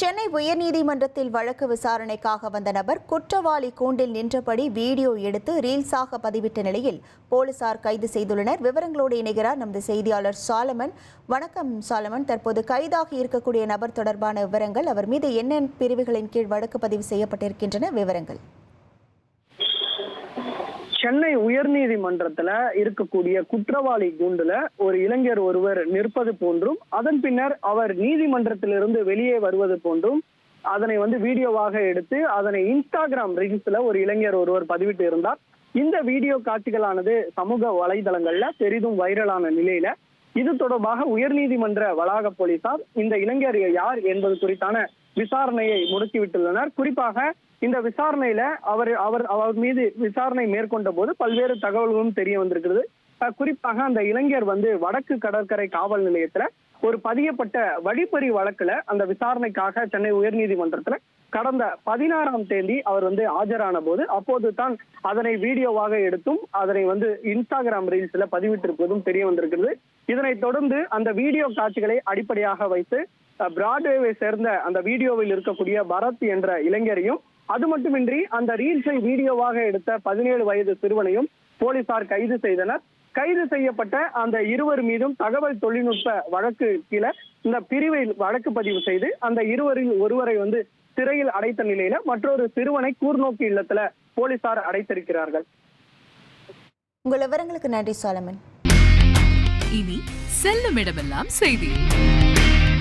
சென்னை உயர்நீதிமன்றத்தில் வழக்கு விசாரணைக்காக வந்த நபர் குற்றவாளி கூண்டில் நின்றபடி வீடியோ எடுத்து ரீல்ஸாக பதிவிட்ட நிலையில் போலீசார் கைது செய்துள்ளனர். விவரங்களோடு இணைகிறார் நமது செய்தியாளர் சாலமன். வணக்கம் சாலமன். தற்போது கைதாகி இருக்கக்கூடிய நபர் தொடர்பான விவரங்கள் அவர் மீது என்ன பிரிவுகளின் கீழ் வழக்கு பதிவு செய்யப்பட்டிருக்கின்றன? விவரங்கள். சென்னை உயர்நீதிமன்றத்துல இருக்கக்கூடிய குற்றவாளி கூண்டுல ஒரு இளைஞர் ஒருவர் நிற்பது போன்றும் அதன் பின்னர் அவர் நீதிமன்றத்திலிருந்து வெளியே வருவது போன்றும் அதனை வந்து வீடியோவாக எடுத்து அதனை இன்ஸ்டாகிராம் ரீல்ஸ்ல ஒரு இளைஞர் ஒருவர் பதிவிட்டு இருந்தார். இந்த வீடியோ காட்சிகளானது சமூக வலைதளங்கள்ல பெரிதும் வைரலான நிலையில இது தொடர்பாக உயர்நீதிமன்ற வளாக போலீசார் இந்த இளைஞர் யார் என்பது குறித்தான விசாரணையை முடுக்கிவிட்டுள்ளனர். குறிப்பாக இந்த விசாரணையில அவர் அவர் அவர் மீது விசாரணை மேற்கொண்ட போது பல்வேறு தகவல்களும் தெரிய வந்திருக்கிறது. குறிப்பாக அந்த இளைஞர் வந்து வடக்கு கடற்கரை காவல் நிலையத்துல ஒரு பதியப்பட்ட வழிப்பறி வழக்குல அந்த விசாரணைக்காக சென்னை உயர்நீதிமன்றத்துல கடந்த பதினாறாம் தேதி அவர் வந்து ஆஜரான போது அப்போது தான் அதனை வீடியோவாக எடுத்தும் அதனை வந்து இன்ஸ்டாகிராம் ரீல்ஸ்ல பதிவிட்டிருப்பதும் தெரிய வந்திருக்கிறது. இதனைத் தொடர்ந்து அந்த வீடியோ காட்சிகளை அடிப்படையாக வைத்து பிராட்வேவை சேர்ந்த அந்த வீடியோவில் இருக்கக்கூடிய பரத் என்ற இளைஞரையும் அது மட்டுமின்றி அந்த ரீல்ஸை வீடியோவாக எடுத்த பதினேழு வயது சிறுவனையும் போலீசார் கைது செய்தனர். கைது செய்யப்பட்ட அந்த இருவர் மீதும் தகவல் தொழில்நுட்ப வழக்கு கீழே இந்த பிரிவில் வழக்கு பதிவு செய்து அந்த இருவரில் ஒருவரை வந்து சிறையில் அடைத்த நிலையில மற்றொரு சிறுவனை கூர்நோக்கு இல்லத்துல போலீசார் அடைத்திருக்கிறார்கள். உங்கள் விவரங்களுக்கு நன்றி சாலமன். இனி செல்லும் இடமெல்லாம் செய்தி.